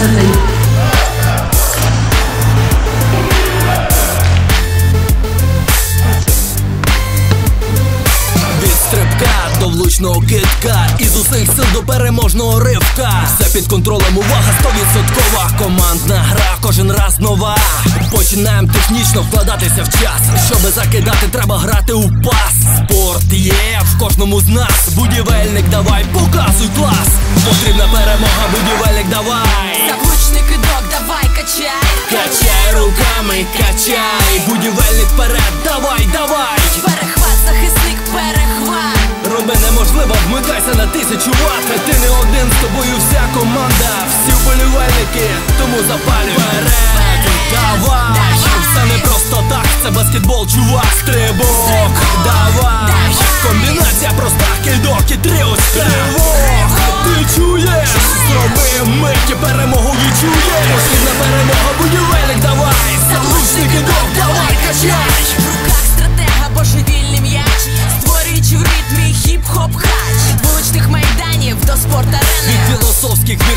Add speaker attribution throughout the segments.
Speaker 1: something до влучного китка. Із усіх сил до переможного ривка. Все під контролем, увага стовідсоткова. Командна гра кожен раз нова. Починаємо технічно вкладатися в час. Щоби закидати, треба грати у пас. Спорт є в кожному з нас. Будівельник, давай, показуй клас. Потрібна перемога, будівельник, давай.
Speaker 2: Заблучний кидок, давай качай.
Speaker 1: Качай руками, качай. Будівельник вперед, тисячу Ти не один, з тобою вся команда. Всі вболівальники, тому запалюй. Вперед, давай. Все не просто так, це баскетбол, чувак, стрибок. Давай, комбінація проста, кидок і три очка Тривог,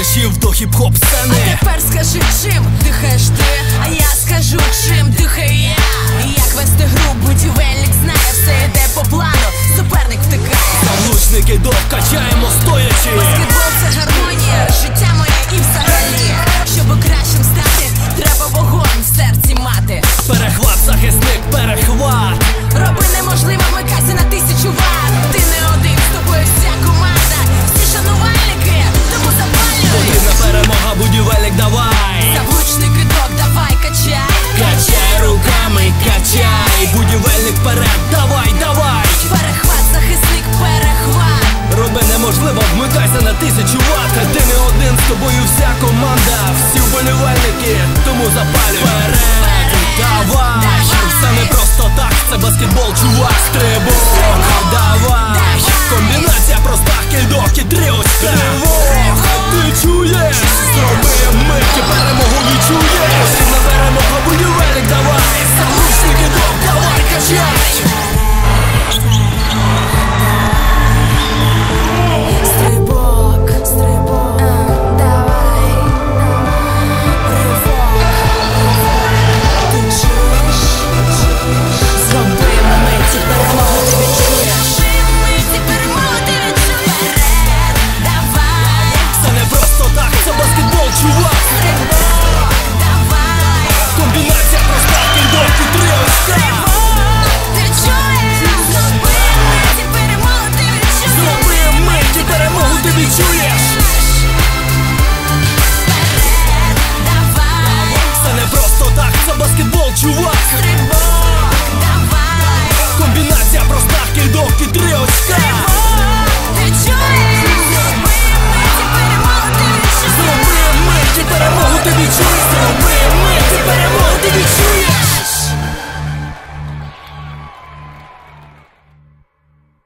Speaker 1: віршів до хіп-хоп сцени.
Speaker 2: Тепер скажи, чим дихаєш ти, а я скажу, чим дихаю качай
Speaker 1: Будівельник вперед, давай, давай.
Speaker 2: Перехват, захисник, перехват.
Speaker 1: Роби неможливо, вмикайся на тисячу ватт. Ти не один, з тобою вся команда. Всі вболівальники, тому запалюй. Вперед,